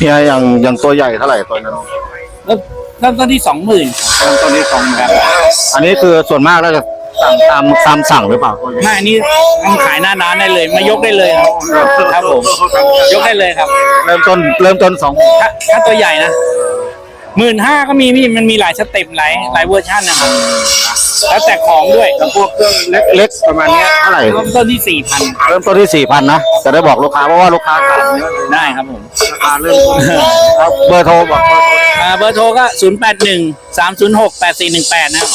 เนี่ยอย่างอย่างตัวใหญ่เท่าไหร่ตัวนั้น เริ่มเริ่มต้นที่สองหมื่นเริ่มต้นที่สองครับอันนี้คือส่วนมากแล้วจะสั่งตามตามสั่งหรือเปล่าหน้านี้ทำขายหน้าร้านได้เลย มายกได้เลยครับครับผมยกได้เลยครับ เริ่มต้นเริ่มต้นสองถ้าถ้าตัวใหญ่นะหมื่นห้าก็มีพี่มันมีหลายสเต็ปหลายหลายเวอร์ชันนะครับ แล้วแต่ของด้วย แล้วพวกเครื่องเล็กๆประมาณเนี้ยเท่าไหร่ เริ่มต้นที่สี่พันเริ่มต้นที่สี่พันนะ จะได้บอกลูกค้าเพราะว่าลูกค้าถามเยอะได้ครับผมราคาเริ่มต้นครับเบอร์โทรบอกเบอร์โทรอ่าเบอร์โทรก็ศูนย์แปดหนึ่งสามศูนย์หกแปดสี่หนึ่งแปดนะ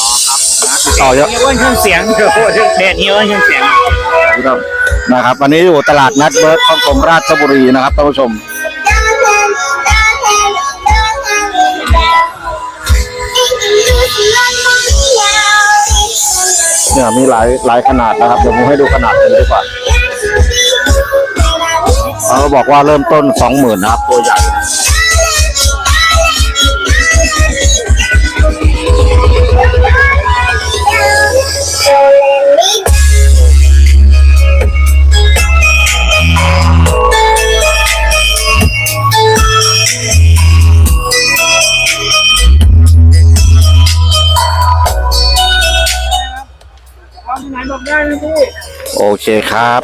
ติดต่อเยอะ เฮียอ้วนเครื่องเสียงเพจเฮียอ้วนเครื่องเสียง นะครับวันนี้อยู่ตลาดนัดเบิร์ดของผมราชบุรีนะครับท่านผู้ชม เนี่ยมีหลายหลายขนาดนะครับเดี๋ยวผมให้ดูขนาดกันดีกว่าเขาบอกว่าเริ่มต้นสองหมื่นนะครับตัวใหญ่ โอเคครับ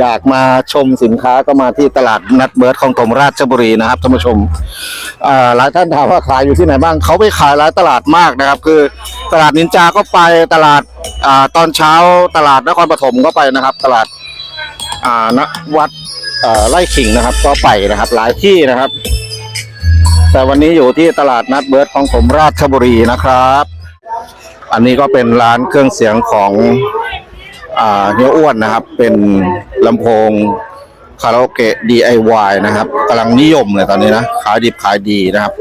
อยากมาชมสินค้าก็มาที่ตลาดนัดเบิร์ดของถมราชบุรีนะครับท่านผู้ชมอ่าหลายท่านถามว่าขายอยู่ที่ไหนบ้างเขาไปขายหลายตลาดมากนะครับ คือตลาดนินจาก็ไปตลาดอ่าตอนเช้าตลาดนครปฐมก็ไปนะครับ ตลาดอ่าณวัดอ่าไร่ขิงนะครับ ก็ไปนะครับ หลายที่นะครับ แต่วันนี้อยู่ที่ตลาดนัดเบิร์ดของผมราชบุรีนะครับ อันนี้ก็เป็นร้านเครื่องเสียงของอ่าเฮียอ้วนนะครับ เป็นลำโพงคาราโอเกะ DIY นะครับกำลังนิยมเลยตอนนี้นะ ขายดิบขายดีนะครับ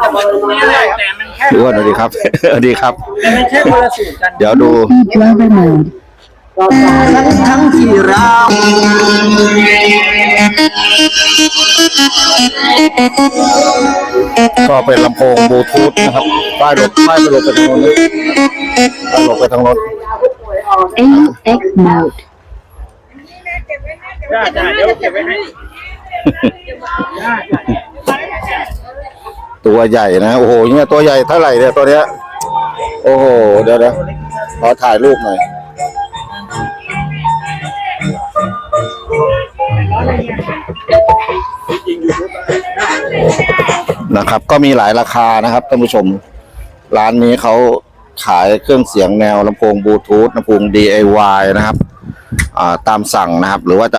แต่มันแค่พี่อ้วนสวัสดีครับสวัสดีครับแต่มันแค่คนละสูตรกันเดี๋ยวดู driver mode. ทั้งที่เรา ก็เป็นลำโพงบลูทูธนะครับป้ายหลบป้ายไปหลบไปทางโน้นนะป้ายหลบไปทางโน้น AX mode. ได้ได้เดี๋ยวเก็บไว้ให้ตัวใหญ่นะโอ้โหเนี่ยตัวใหญ่เท่าไหร่เนี่ยตัวเนี้ยโอ้โหเดี๋ยวเดี๋ยวขอถ่ายรูปหน่อย นะครับ ก็มีหลายราคานะครับท่านผู้ชม ร้านนี้เขาขายเครื่องเสียงแนวลำโพงบลูทูธลำโพง DIY นะครับตามสั่งนะครับ หรือว่าจะ